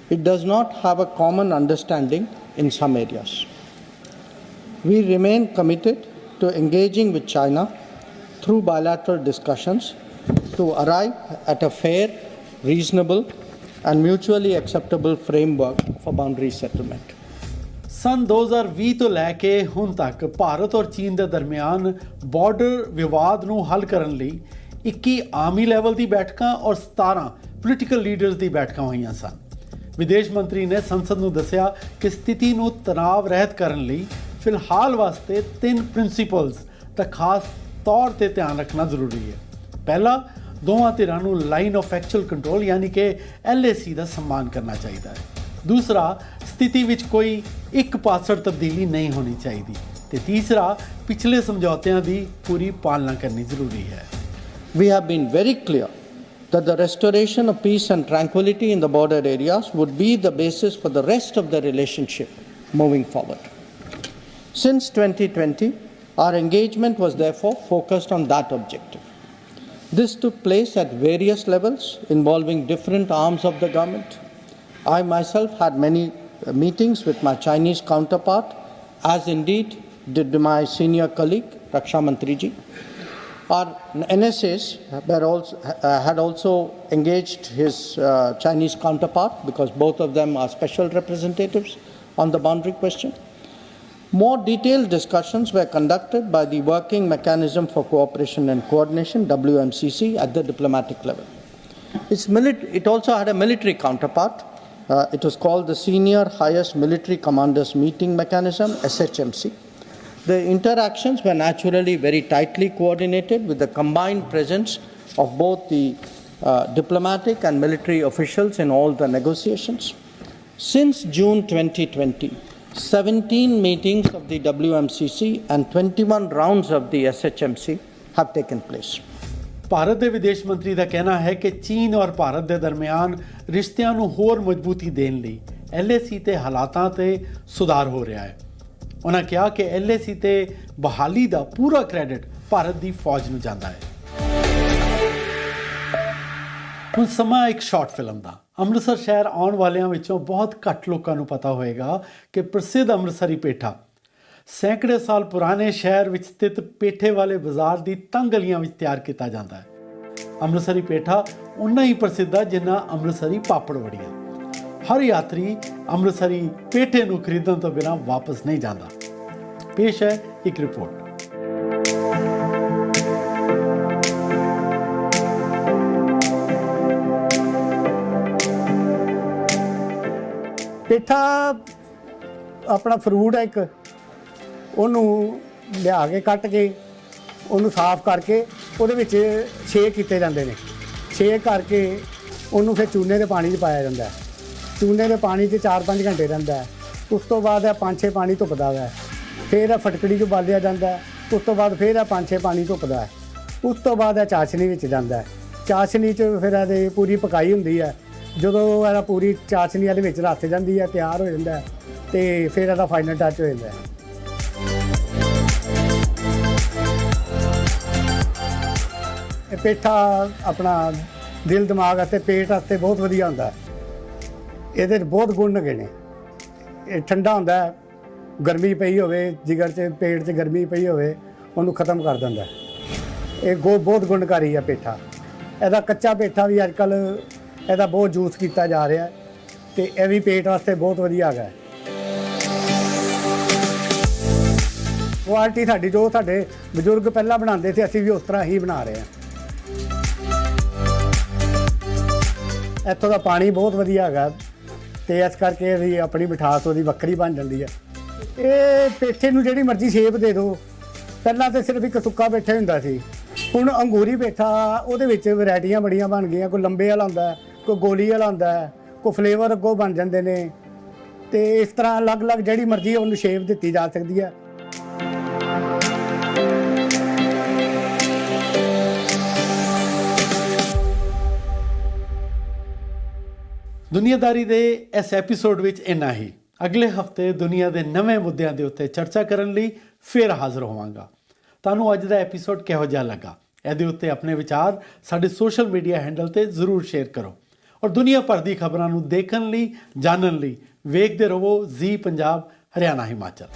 it does not have a common understanding in some areas. We remain committed to engaging with China through bilateral discussions to arrive at a fair, reasonable, and mutually acceptable framework for boundary settlement. ਸਨ 2020 ਤੋਂ ਲੈ ਕੇ ਹੁਣ ਤੱਕ ਭਾਰਤ ਔਰ ਚੀਨ ਦੇ ਦਰਮਿਆਨ ਬਾਰਡਰ ਵਿਵਾਦ ਨੂੰ ਹੱਲ ਕਰਨ ਲਈ 21 ਆਰਮੀ ਲੈਵਲ ਦੀ ਬੈਠਕਾਂ ਔਰ 17 ਪੋਲੀਟੀਕਲ ਲੀਡਰਸ ਦੀ ਬੈਠਕਾਂ ਹੋਈਆਂ ਸਨ ਵਿਦੇਸ਼ ਮੰਤਰੀ ਨੇ ਸੰਸਦ ਨੂੰ ਦੱਸਿਆ ਕਿ ਸਥਿਤੀ ਨੂੰ ਤਣਾਅ ਰਹਿਤ ਕਰਨ ਲਈ ਫਿਲਹਾਲ ਵਾਸਤੇ ਤਿੰਨ ਪ੍ਰਿੰਸੀਪਲਸ ਦਾ ਖਾਸ ਤੌਰ ਤੇ ਧਿਆਨ ਰੱਖਣਾ ਜ਼ਰੂਰੀ ਹੈ ਪਹਿਲਾ ਦੋਵਾਂ ਧਿਰਾਂ ਨੂੰ ਲਾਈਨ ਆਫ ਐਕਚੁਅਲ ਕੰਟਰੋਲ ਯਾਨੀ ਕਿ ਐਲਏਸੀ ਦਾ ਸਨਮਾਨ ਕਰਨਾ ਚਾਹੀਦਾ ਹੈ ਦੂਸਰਾ ਸਥਿਤੀ ਵਿੱਚ ਕੋਈ ਇੱਕ ਪਾਸੜ ਤਬਦੀਲੀ ਨਹੀਂ ਹੋਣੀ ਚਾਹੀਦੀ ਤੇ ਤੀਸਰਾ ਪਿਛਲੇ ਸਮਝੌਤਿਆਂ ਦੀ ਪੂਰੀ ਪਾਲਣਾ ਕਰਨੀ ਜ਼ਰੂਰੀ ਹੈ We have been very clear that the restoration of peace and tranquility in the border areas would be the basis for the rest of the relationship moving forward. Since 2020, our engagement was therefore focused on that objective. This took place at various levels involving different arms of the government. I myself had many uh, meetings with my Chinese counterpart, as indeed did my senior colleague, Raksha Mantriji. Our NSAs uh, had also engaged his uh, Chinese counterpart because both of them are special representatives on the boundary question. More detailed discussions were conducted by the Working Mechanism for Cooperation and Coordination, WMCC, at the diplomatic level. It also had a military counterpart. Uh, it was called the Senior Highest Military Commanders Meeting Mechanism, SHMC. The interactions were naturally very tightly coordinated with the combined presence of both the uh, diplomatic and military officials in all the negotiations. Since June 2020, 17 meetings of the WMCC and 21 rounds of the SHMC have taken place. Bharat ਦੇ ਵਿਦੇਸ਼ ਮੰਤਰੀ ਦਾ ਕਹਿਣਾ ਹੈ ਕਿ ਚੀਨ ਔਰ ਭਾਰਤ ਦੇ ਦਰਮਿਆਨ ਰਿਸ਼ਤਿਆਂ ਨੂੰ ਹੋਰ ਮਜ਼ਬੂਤੀ ਦੇਣ ਲਈ ਐਲਏਸੀ ਤੇ ਹਾਲਾਤਾਂ ਤੇ ਸੁਧਾਰ ਹੋ ਰਿਹਾ ਹੈ। ਉਹਨਾਂ ਕਿਹਾ ਕਿ ਐਲਏਸੀ ਤੇ ਬਹਾਲੀ ਦਾ ਪੂਰਾ ਕ੍ਰੈਡਿਟ ਭਾਰਤ ਦੀ ਫੌਜ ਨੂੰ ਜਾਂਦਾ ਹੈ। ਹੁਣ ਸਮਾਂ ਇੱਕ ਸ਼ਾਰਟ ਫਿਲਮ ਦਾ। ਅੰਮ੍ਰਿਤਸਰ ਸ਼ਹਿਰ ਆਉਣ ਵਾਲਿਆਂ ਵਿੱਚੋਂ ਬਹੁਤ ਘੱਟ ਲੋਕਾਂ ਨੂੰ ਪਤਾ ਹੋਵੇਗਾ ਕਿ ਪ੍ਰਸਿੱਧ ਅੰਮ੍ਰਿਤਸਰੀ ਪੇਠਾ। ਸੈਂਕੜੇ ਸਾਲ ਪੁਰਾਣੇ ਸ਼ਹਿਰ ਵਿੱਚ ਸਥਿਤ ਪੇਠੇ ਵਾਲੇ ਬਾਜ਼ਾਰ ਦੀ ਤੰਗ ਗਲੀਆਂ ਵਿੱਚ ਤਿਆਰ ਕੀਤਾ ਜਾਂਦਾ ਹੈ। ਅੰਮ੍ਰਿਤਸਰੀ ਪੇਠਾ ਉਨਾ ਹੀ ਪ੍ਰਸਿੱਧ ਹੈ ਜਿੰਨਾ ਅੰਮ੍ਰਿਤਸਰੀ ਪਾਪੜ ਵੜੀਆਂ। ਹਰ ਯਾਤਰੀ ਅੰਮ੍ਰਿਤਸਰੀ ਪੇਠੇ ਨੂੰ ਖਰੀਦਣ ਤੋਂ ਬਿਨਾਂ ਵਾਪਸ ਨਹੀਂ ਜਾਂਦਾ। ਪੇਸ਼ ਹੈ ਇੱਕ ਰਿਪੋਰਟ। ਪੇਠਾ ਆਪਣਾ ਫਰੂਟ ਹੈ ਇੱਕ, ਉਹਨੂੰ ਲਿਆ ਕੇ ਕੱਟ ਕੇ ਉਹਨੂੰ ਸਾਫ਼ ਕਰਕੇ ਉਹਦੇ ਵਿੱਚ ਛੇਕ ਕੀਤੇ ਜਾਂਦੇ ਨੇ। ਛੇਕ ਕਰਕੇ ਉਹਨੂੰ ਫਿਰ ਚੂਨੇ ਦੇ ਪਾਣੀ 'ਚ ਪਾਇਆ ਜਾਂਦਾ ਹੈ। ਚੂਨੇ ਦੇ ਪਾਣੀ 'ਚ 4-5 ਘੰਟੇ ਰਹਿੰਦਾ ਹੈ। ਉਸ ਤੋਂ ਬਾਅਦ ਇਹ ਪੰਜ ਛੇ ਪਾਣੀ ਧੁੱਪਦਾ ਹੈ। ਫਿਰ ਇਹ ਫਟਕੜੀ 'ਚ ਉਬਾਲਿਆ ਜਾਂਦਾ ਉਸ ਤੋਂ ਬਾਅਦ ਫਿਰ ਇਹ ਪੰਜ ਛੇ ਪਾਣੀ ਧੁੱਪਦਾ ਹੈ। ਉਸ ਤੋਂ ਬਾਅਦ ਇਹ ਚਾਸ਼ਨੀ ਵਿੱਚ ਜਾਂਦਾ ਹੈ। ਚਾਸ਼ਨੀ 'ਚ ਫਿਰ ਇਹਦੇ ਪੂਰੀ ਪਕਾਈ ਹੁੰਦੀ ਹੈ। ਜਦੋਂ ਇਹਦਾ ਪੂਰੀ ਚਾਸ਼ਨੀ ਇਹਦੇ ਵਿੱਚ ਰੱਖ ਜਾਂਦੀ ਹੈ ਤਿਆਰ ਹੋ ਜਾਂਦਾ ਹੈ ਤੇ ਫਿਰ ਇਹਦਾ ਫਾਈਨਲ ਟੱਚ ਹੋ ਜਾਂਦਾ ਹੈ। ਇਹ ਪੇਠਾ ਆਪਣਾ ਦਿਲ ਦਿਮਾਗ ਅਤੇ ਪੇਟ ਵਾਸਤੇ ਬਹੁਤ ਵਧੀਆ ਹੁੰਦਾ ਹੈ। ਇਹਦੇ 'ਚ ਬਹੁਤ ਗੁਣ ਹੈਗੇ ਨੇ। ਇਹ ਠੰਡਾ ਹੁੰਦਾ ਹੈ, ਗਰਮੀ ਪਈ ਹੋਵੇ ਜਿਗਰ 'ਚ ਪੇਟ 'ਚ ਗਰਮੀ ਪਈ ਹੋਵੇ ਉਹਨੂੰ ਖਤਮ ਕਰ ਦਿੰਦਾ ਇਹ ਗੋ ਬਹੁਤ ਗੁਣਕਾਰੀ ਹੈ ਪੇਠਾ। ਇਹਦਾ ਕੱਚਾ ਪੇਠਾ ਵੀ ਅੱਜ ਕੱਲ ਇਹਦਾ ਬਹੁਤ ਯੂਜ਼ ਕੀਤਾ ਜਾ ਰਿਹਾ ਹੈ ਤੇ ਇਹ ਵੀ ਪੇਟ ਵਾਸਤੇ ਬਹੁਤ ਵਧੀਆ ਹੈਗਾ ਹੈ। ਕੁਆਲਿਟੀ ਸਾਡੀ ਜੋ ਸਾਡੇ ਬਜ਼ੁਰਗ ਪਹਿਲਾਂ ਬਣਾਉਂਦੇ ਸੀ, ਅਸੀਂ ਵੀ ਉਸ ਤਰ੍ਹਾਂ ਹੀ ਬਣਾ ਰਹੇ ਹਾਂ। ਇੱਥੋਂ ਦਾ ਪਾਣੀ ਬਹੁਤ ਵਧੀਆ ਹੈਗਾ ਤੇ ਇਸ ਕਰਕੇ ਇਹਦੀ ਆਪਣੀ ਮਿਠਾਸ ਉਹਦੀ ਵੱਖਰੀ ਬਣ ਜਾਂਦੀ ਹੈ। ਇਹ ਪੇਠੇ ਨੂੰ ਜਿਹੜੀ ਮਰਜ਼ੀ ਸ਼ੇਪ ਦੇ ਦਿਓ। ਪਹਿਲਾਂ ਤੇ ਸਿਰਫ ਇੱਕ ਸੁੱਕਾ ਪੇਠਾ ਹੀ ਹੁੰਦਾ ਸੀ। ਹੁਣ ਅੰਗੂਰੀ ਪੇਠਾ, ਉਹਦੇ ਵਿੱਚ ਵੈਰਾਈਟੀਆਂ ਬੜੀਆਂ ਬਣ ਗਈਆਂ, ਕੋਈ ਲੰਬੇ ਵਾਲਾ ਹੁੰਦਾ। ਕੋਈ ਗੋਲੀ ਵਾਲਾ ਹੁੰਦਾ ਹੈ, ਕੋਈ ਫਲੇਵਰ ਅੱਗੋਂ ਬਣ ਜਾਂਦੇ ਨੇ। ਤੇ ਇਸ ਤਰ੍ਹਾਂ ਅਲੱਗ-ਅਲੱਗ ਜਿਹੜੀ ਮਰਜ਼ੀ ਉਹਨੂੰ ਸ਼ੇਪ ਦਿੱਤੀ ਜਾ ਸਕਦੀ ਹੈ। ਦੁਨੀਆਦਾਰੀ ਦੇ ਇਸ ਐਪੀਸੋਡ ਵਿੱਚ ਇੰਨਾ ਹੀ। ਅਗਲੇ ਹਫ਼ਤੇ ਦੁਨੀਆ ਦੇ ਨਵੇਂ ਮੁੱਦਿਆਂ ਦੇ ਉੱਤੇ ਚਰਚਾ ਕਰਨ ਲਈ ਫੇਰ ਹਾਜ਼ਰ ਹੋਵਾਂਗਾ। ਤੁਹਾਨੂੰ ਅੱਜ ਦਾ ਐਪੀਸੋਡ ਕਿਹੋ ਜਿਹਾ ਲੱਗਾ? ਇਹਦੇ ਉੱਤੇ ਆਪਣੇ ਵਿਚਾਰ ਸਾਡੇ ਸੋਸ਼ਲ ਮੀਡੀਆ ਹੈਂਡਲ ਤੇ ਜ਼ਰੂਰ ਸ਼ੇਅਰ ਕਰੋ। ਔਰ ਦੁਨੀਆ ਭਰ ਦੀ ਖਬਰਾਂ ਨੂੰ ਦੇਖਣ ਲਈ, ਜਾਣਨ ਲਈ ਵੇਖਦੇ ਰਹੋ ਜ਼ੀ ਪੰਜਾਬ, ਹਰਿਆਣਾ, ਹਿਮਾਚਲ।